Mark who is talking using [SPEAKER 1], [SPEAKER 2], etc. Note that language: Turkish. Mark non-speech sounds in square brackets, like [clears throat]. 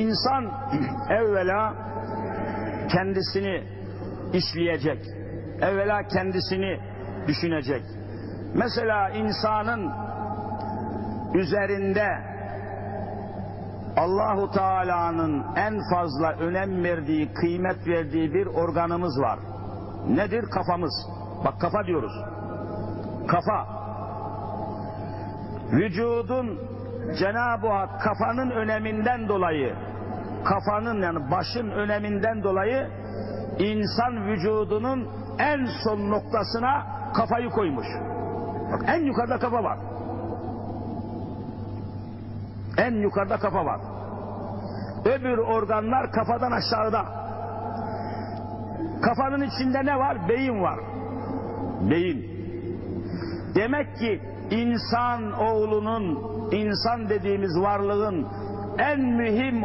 [SPEAKER 1] İnsan [clears throat] evvela kendisini işleyecek. Evvela kendisini düşünecek. Mesela insanın üzerinde Allahu Teala'nın en fazla önem verdiği, kıymet verdiği bir organımız var. Nedir? Kafamız. Bak kafa diyoruz. Kafa. Vücudun Cenab-ı Hak kafanın öneminden dolayı, kafanın yani başın öneminden dolayı insan vücudunun en son noktasına kafayı koymuş. Bak en yukarıda kafa var. En yukarıda kafa var. Öbür organlar kafadan aşağıda. Kafanın içinde ne var? Beyin var. Beyin. Demek ki insan oğlunun, insan dediğimiz varlığın en mühim